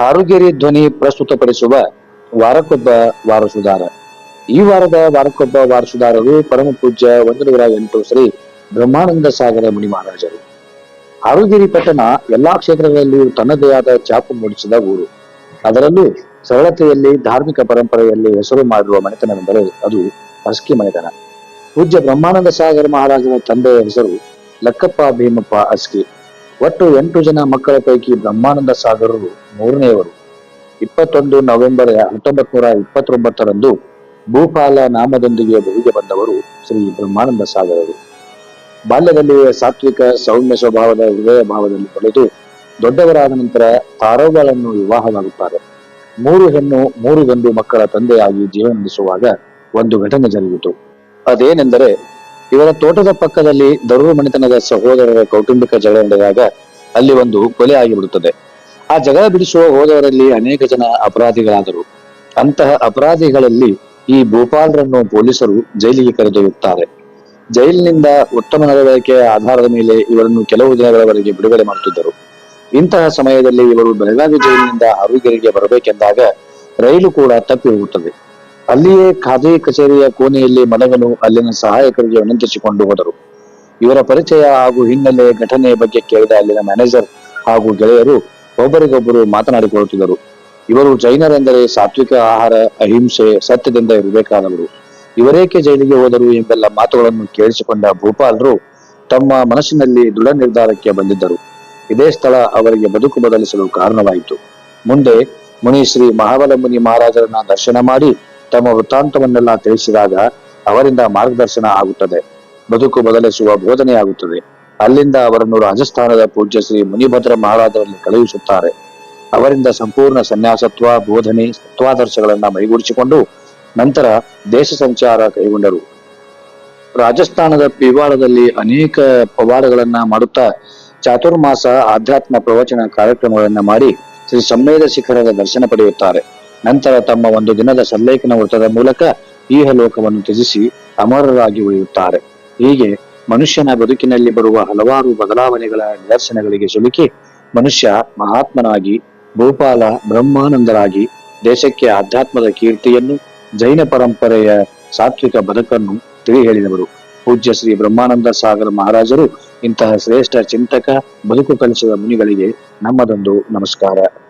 ಹಾರುಗೇರಿ ಧ್ವನಿ ಪ್ರಸ್ತುತಪಡಿಸುವ ವಾರಕ್ಕೊಬ್ಬ ವಾರಸುದಾರ. ಈ ವಾರದ ವಾರಕ್ಕೊಬ್ಬ ವಾರಸುದಾರರು ಪರಮ ಪೂಜ್ಯ ಒಂದು ಎಂಟು ಶ್ರೀ ಬ್ರಹ್ಮಾನಂದ ಸಾಗರ ಮುನಿ ಮಹಾರಾಜರು. ಹಾರುಗೇರಿ ಪಟ್ಟಣ ಎಲ್ಲಾ ಕ್ಷೇತ್ರಗಳಲ್ಲಿಯೂ ತನ್ನದೇ ಆದ ಚಾಪು ಮೂಡಿಸಿದ ಊರು. ಅದರಲ್ಲೂ ಸರಳತೆಯಲ್ಲಿ ಧಾರ್ಮಿಕ ಪರಂಪರೆಯಲ್ಲಿ ಹೆಸರು ಮಾಡಿರುವ ಮನೆತನವೆಂದರೆ ಅದು ಅಸ್ಕಿ ಮನೆತನ. ಪೂಜ್ಯ ಬ್ರಹ್ಮಾನಂದ ಸಾಗರ ಮಹಾರಾಜರ ತಂದೆಯ ಹೆಸರು ಲಕ್ಕಪ್ಪ ಭೀಮಪ್ಪ ಅಸ್ಕಿ ಒಟ್ಟು ಎಂಟು ಜನ ಮಕ್ಕಳ ಪೈಕಿ ಬ್ರಹ್ಮಾನಂದ ಸಾಗರರು ಮೂರನೆಯವರು. ಇಪ್ಪತ್ತೊಂದು ನವೆಂಬರ್ ಹತ್ತೊಂಬತ್ ನೂರ ಇಪ್ಪತ್ತೊಂಬತ್ತರಂದು ಭೂಪಾಲ ನಾಮದೊಂದಿಗೆ ಬದುಗೆ ಬಂದವರು ಶ್ರೀ ಬ್ರಹ್ಮಾನಂದ ಸಾಗರರು ಬಾಲ್ಯದಲ್ಲಿ ಸಾತ್ವಿಕ ಸೌಮ್ಯ ಸ್ವಭಾವದ ಹೃದಯ ಭಾವದಲ್ಲಿ ಬೆಳೆದು ದೊಡ್ಡವರಾದ ನಂತರ ತಾರೋಗಳನ್ನು ವಿವಾಹವಾಗುತ್ತಾರೆ. ಮೂರು ಹೆಣ್ಣು, ಮೂರು ಗಂಡು ಮಕ್ಕಳ ತಂದೆಯಾಗಿ ಜೀವನ ನಡೆಸುವಾಗ ಒಂದು ಘಟನೆ ಜರುಗಿತು. ಅದೇನೆಂದರೆ ಇವರ ತೋಟದ ಪಕ್ಕದಲ್ಲಿ ದರೂರು ಮನೆತನದ ಸಹೋದರರ ಕೌಟುಂಬಿಕ ಜಗಳ ನಡೆದಾಗ ಅಲ್ಲಿ ಒಂದು ಕೊಲೆ ಆಗಿಬಿಡುತ್ತದೆ. ಆ ಜಗಳ ಬಿಡಿಸುವ ಹೋದವರಲ್ಲಿ ಅನೇಕ ಜನ ಅಪರಾಧಿಗಳಾದರು. ಅಂತಹ ಅಪರಾಧಿಗಳಲ್ಲಿ ಈ ಭೂಪಾಲ್ರನ್ನು ಪೊಲೀಸರು ಜೈಲಿಗೆ ಕರೆದೊಯ್ಯುತ್ತಾರೆ. ಜೈಲಿನಿಂದ ಉತ್ತಮ ನಡವಳಿಕೆಯ ಆಧಾರದ ಮೇಲೆ ಇವರನ್ನು ಕೆಲವು ದಿನಗಳವರೆಗೆ ಬಿಡುಗಡೆ ಮಾಡುತ್ತಿದ್ದರು. ಇಂತಹ ಸಮಯದಲ್ಲಿ ಇವರು ಬೆಳಗಾವಿ ಜೈಲಿನಿಂದ ಆರೋಗ್ಯರಿಗೆ ಬರಬೇಕೆಂದಾಗ ರೈಲು ಕೂಡ ತಪ್ಪಿ ಹೋಗುತ್ತದೆ. ಅಲ್ಲಿಯೇ ಖಾದಿ ಕಚೇರಿಯ ಕೋಣೆಯಲ್ಲಿ ಮಲಗಲು ಅಲ್ಲಿನ ಸಹಾಯಕರಿಗೆ ವಿನಂತಿಸಿಕೊಂಡು ಹೋದರು. ಇವರ ಪರಿಚಯ ಹಾಗೂ ಹಿನ್ನೆಲೆ ಘಟನೆಯ ಬಗ್ಗೆ ಕೇಳಿದ ಅಲ್ಲಿನ ಮ್ಯಾನೇಜರ್ ಹಾಗೂ ಗೆಳೆಯರು ಒಬ್ಬರಿಗೊಬ್ಬರು ಮಾತನಾಡಿಕೊಳ್ಳುತ್ತಿದ್ದರು. ಇವರು ಜೈನರೆಂದರೆ ಸಾತ್ವಿಕ ಆಹಾರ, ಅಹಿಂಸೆ, ಸತ್ಯದಿಂದ ಇರಬೇಕಾದವರು. ಇವರೇಕೆ ಜೈಲಿಗೆ ಹೋದರು ಎಂಬೆಲ್ಲ ಮಾತುಗಳನ್ನು ಕೇಳಿಸಿಕೊಂಡ ಭೂಪಾಲರು ತಮ್ಮ ಮನಸ್ಸಿನಲ್ಲಿ ದೃಢ ನಿರ್ಧಾರಕ್ಕೆ ಬಂದಿದ್ದರು. ಇದೇ ಸ್ಥಳ ಅವರಿಗೆ ಬದುಕು ಬದಲಿಸಲು ಕಾರಣವಾಯಿತು. ಮುಂದೆ ಮುನಿ ಶ್ರೀ ಮಹಾಬಲ ಮುನಿ ಮಹಾರಾಜರನ್ನ ದರ್ಶನ ಮಾಡಿ ತಮ್ಮ ವೃತ್ತಾಂತವನ್ನೆಲ್ಲ ತಿಳಿಸಿದಾಗ ಅವರಿಂದ ಮಾರ್ಗದರ್ಶನ ಆಗುತ್ತದೆ. ಬದುಕು ಬದಲಿಸುವ ಬೋಧನೆ ಆಗುತ್ತದೆ ಅಲ್ಲಿಂದ ಅವರನ್ನು ರಾಜಸ್ಥಾನದ ಪೂಜ್ಯ ಶ್ರೀ ಮುನಿಭದ್ರ ಮಹಾರಾಜರಲ್ಲಿ ಕಳುಹಿಸುತ್ತಾರೆ. ಅವರಿಂದ ಸಂಪೂರ್ಣ ಸನ್ಯಾಸತ್ವ, ಬೋಧನೆ ತತ್ವಾದರ್ಶಗಳನ್ನ ಮೈಗೂಡಿಸಿಕೊಂಡು ನಂತರ ದೇಶ ಸಂಚಾರ ಕೈಗೊಂಡರು. ರಾಜಸ್ಥಾನದ ಪಿವಾಡದಲ್ಲಿ ಅನೇಕ ಪವಾಡಗಳನ್ನ ಮಾಡುತ್ತಾ ಚಾತುರ್ಮಾಸ ಆಧ್ಯಾತ್ಮ ಪ್ರವಚನ ಕಾರ್ಯಕ್ರಮಗಳನ್ನ ಮಾಡಿ ಶ್ರೀ ಸಂವೇದ ಶಿಖರದ ದರ್ಶನ ಪಡೆಯುತ್ತಾರೆ. ನಂತರ ತಮ್ಮ ಒಂದು ದಿನದ ಸಲ್ಲೇಖನ ವೃತ್ತದ ಮೂಲಕ ಈಹಲೋಕವನ್ನು ತ್ಯಜಿಸಿ ಅಮರರಾಗಿ ಉಳಿಯುತ್ತಾರೆ. ಹೀಗೆ ಮನುಷ್ಯನ ಬದುಕಿನಲ್ಲಿ ಬರುವ ಹಲವಾರು ಬದಲಾವಣೆಗಳ ನಿದರ್ಶನಗಳಿಗೆ ಸಿಲುಕಿ, ಮನುಷ್ಯ ಮಹಾತ್ಮನಾಗಿ, ಭೂಪಾಲ ಬ್ರಹ್ಮಾನಂದರಾಗಿ, ದೇಶಕ್ಕೆ ಆಧ್ಯಾತ್ಮದ ಕೀರ್ತಿಯನ್ನು, ಜೈನ ಪರಂಪರೆಯ ಸಾತ್ವಿಕ ಬದುಕನ್ನು ತಿಳಿ ಹೇಳಿದವರು ಪೂಜ್ಯ ಶ್ರೀ ಬ್ರಹ್ಮಾನಂದ ಸಾಗರ ಮಹಾರಾಜರು ಇಂತಹ ಶ್ರೇಷ್ಠ ಚಿಂತಕ, ಬದುಕು ಕಲಿಸಿದ ಮುನಿಗಳಿಗೆ ನಮ್ಮದೊಂದು ನಮಸ್ಕಾರ.